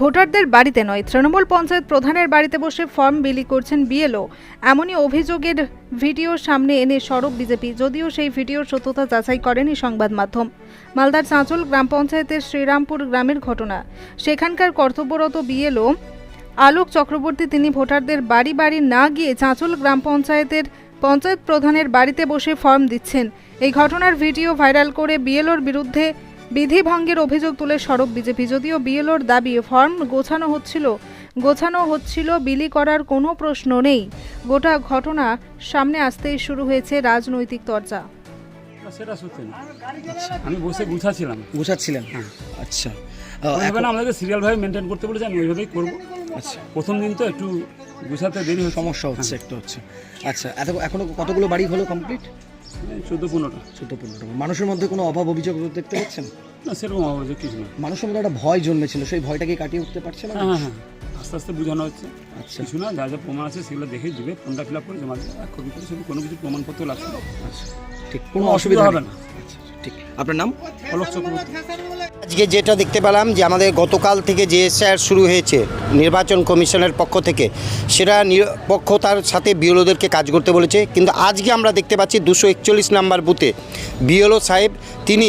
ভোটারদের বাড়িতে নয়। তৃণমূল পঞ্চায়েত প্রধানের বাড়িতে বসে ফর্ম বিলি করছেন বিএলও। এমনই অভিযোগের ভিডিও সামনে এনে সরব বিজেপি, যদিও সেই ভিডিওর সত্যতা যাচাই করেনি সংবাদ মাধ্যম। মালদার চাঁচল গ্রাম পঞ্চায়েতের শ্রীরামপুর গ্রামের ঘটনা। সেখানকার কর্তব্যরত বিএলও আলোক চক্রবর্তী, তিনি ভোটারদের বাড়ি বাড়ি না গিয়ে চাঁচল গ্রাম পঞ্চায়েতের পঞ্চায়েত প্রধানের বাড়িতে বসে ফর্ম দিচ্ছেন। এই ঘটনার ভিডিও ভাইরাল করে বিএলওর বিরুদ্ধে বিধি ভঙ্গের অভিযোগ তুলে সরব বিজেপি। যদিও বিএলওর দাবি ফর্ম গোছানো হচ্ছিল গোছানো হচ্ছিল বিলি করার কোনো প্রশ্ন নেই। গোটা ঘটনা সামনে আসতেই শুরু হয়েছে রাজনৈতিক চর্চা না, সেটা সত্যি না। আমি বসে গুছাচ্ছিলাম। গুছাচ্ছিলেন? হ্যাঁ। আচ্ছা। এখন- আমাদেরকে সিরিয়ালভাবে মেনটেন করতে বলেছে আমি ওইভাবেই করব। আচ্ছা। প্রথম দিন তো একটু গুছাতে দেরি সমস্যা হচ্ছে একটু হচ্ছে। আচ্ছা এত এখনও কতগুলো বাড়ি হলো কমপ্লিট চোদ্দ পনেরোটা। চোদ্দ পনেরো মানুষের মধ্যে কোনো অভাব অভিযোগ দেখতে পাচ্ছেন? না সেরকম অভিযোগ কিছু না। মানুষের মধ্যে একটা ভয় জন্মেছিল সেই ভয়টাকে কাটিয়ে উঠতে পারছে না? হ্যাঁ হ্যাঁ হ্যাঁ। আস্তে আস্তে বোঝানো হচ্ছে। আচ্ছা। কিছু না যা যা প্রমাণ আছে সেগুলো দেখে দিবে ফোনটা ফিল আপ করে জমা দেবে। আর কপি করে শুধু কোনো কিছু প্রমাণপত্র লাগছে না। আচ্ছা। ঠিক কোনো অসুবিধা হবে না। ঠিক। আপনার নাম? অলোক চক্রবর্তী। আজকে যেটা দেখতে পেলাম যে আমাদের গতকাল থেকে যে এসআর শুরু হয়েছে নির্বাচন কমিশনের পক্ষ থেকে, সেটা নিরপেক্ষতার সাথে বিএলওদেরকে কাজ করতে বলেছে। কিন্তু আজকে আমরা দেখতে পাচ্ছি দুশো একচল্লিশ নাম্বার বুথে বিএলও সাহেব, তিনি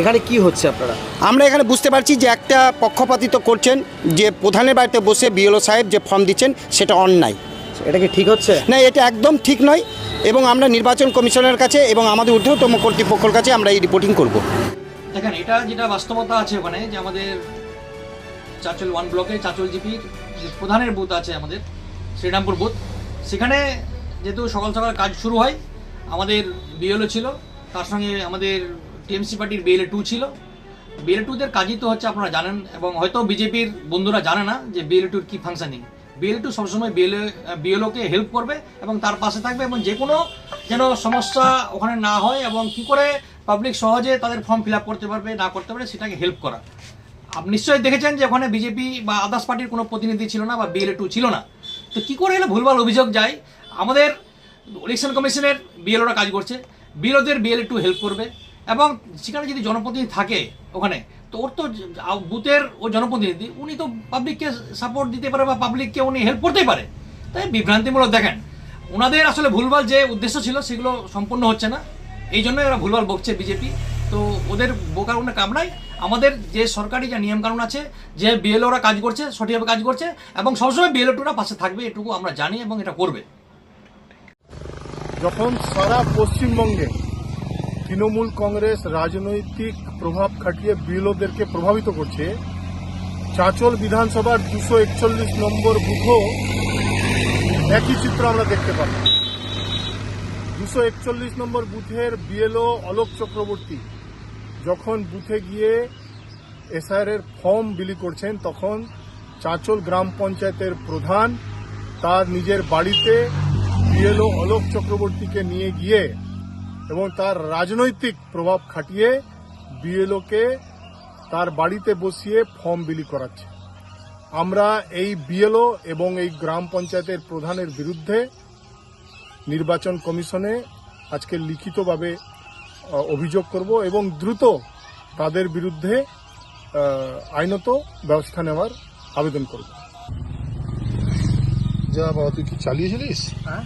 এখানে কি হচ্ছে আপনারা? আমরা এখানে বুঝতে পারছি যে একটা পক্ষপাতিত্ব করছেন যে প্রধানের বাড়িতে বসে বিএলও সাহেব যে ফর্ম দিচ্ছেন সেটা অন্যায়। এটা কি ঠিক হচ্ছে? না এটা একদম ঠিক নয় এবং আমরা নির্বাচন কমিশনের কাছে এবং আমাদের ঊর্ধ্বতম কর্তৃপক্ষের কাছে আমরা এই রিপোর্টিং করব। দেখেন এটা যেটা বাস্তবতা আছে ওখানে যে আমাদের চাচল ওয়ান ব্লকে চাচল জিপির যে প্রধানের বুথ আছে আমাদের শ্রীরামপুর বুথ সেখানে যেহেতু সকাল সকাল কাজ শুরু হয় আমাদের বিএলও ছিল তার সঙ্গে আমাদের টিএমসি পার্টির বিএলএ টু ছিল। বিএলএ টুদের কাজই তো হচ্ছে আপনারা জানেন, এবং হয়তো বিজেপির বন্ধুরা জানে না যে বিএলএ টুর কী ফাংশনিং বিএলএ টু সবসময় বিএলএ, বিএলওকে হেল্প করবে এবং তার পাশে থাকবে এবং যে কোনো যেন সমস্যা ওখানে না হয় এবং কি করে পাবলিক সহজে তাদের ফর্ম ফিল করতে পারবে, না করতে পারবে, সেটাকে হেল্প করা। আপনি নিশ্চয়ই দেখেছেন যে ওখানে বিজেপি বা আদার্স পার্টির কোনো প্রতিনিধি ছিল না বা বিএলএ টু ছিল না। তো কী করে এলে ভুলভাল অভিযোগ যায়? আমাদের ইলেকশন কমিশনের বিএলওরা কাজ করছে। বিএলওদের বিএলএ টু হেল্প করবে। এবং সেখানে যদি জনপ্রতিনিধি থাকে ওখানে, তো ওর তো বুথের ও জনপ্রতিনিধি, উনি তো পাবলিককে সাপোর্ট দিতে পারে বা পাবলিককে উনি হেল্প করতেই পারে। তাই বিভ্রান্তিমূলক দেখেন। ওনাদের আসলে ভুলভাল যে উদ্দেশ্য ছিল, সেগুলো সম্পূর্ণ হচ্ছে না। এই জন্যই এরা ভুলভাল বকছে বিজেপি তো ওদের বোকার কোনো কাম নাই। আমাদের যে সরকারি যে নিয়মকানুন আছে, যে বিএলওরা কাজ করছে, সঠিকভাবে কাজ করছে, এবং সবসময় বিএলও টুরা পাশে থাকবে, এটুকু আমরা জানি এবং এটা করবে। যখন সারা পশ্চিমবঙ্গে তৃণমূল কংগ্রেস রাজনৈতিক প্রভাব খাটিয়ে বিএলওদেরকে প্রভাবিত করছে। চাঁচল বিধানসভার দুশো একচল্লিশ নম্বর বুথও একই চিত্র আমরা দেখতে পাবো। দুশো একচল্লিশ নম্বর বুথের বিএলও অলোক চক্রবর্তী যখন বুথে গিয়ে এসআইআর এর ফর্ম বিলি করছেন, তখন চাঁচল গ্রাম পঞ্চায়েতের প্রধান তার নিজের বাড়িতে বিএলও অলোক চক্রবর্তীকে নিয়ে গিয়ে এবং তার রাজনৈতিক প্রভাব খাটিয়ে বিএলওকে তার বাড়িতে বসিয়ে ফর্ম বিলি করাচ্ছে। আমরা এই বিএলও এবং এই গ্রাম পঞ্চায়েতের প্রধানের বিরুদ্ধে নির্বাচন কমিশনে আজকে লিখিতভাবে অভিযোগ করব এবং দ্রুত তাদের বিরুদ্ধে আইনত ব্যবস্থা নেওয়ার আবেদন করব। যা বাবা তুই কি চালিয়েছিলিস হ্যাঁ।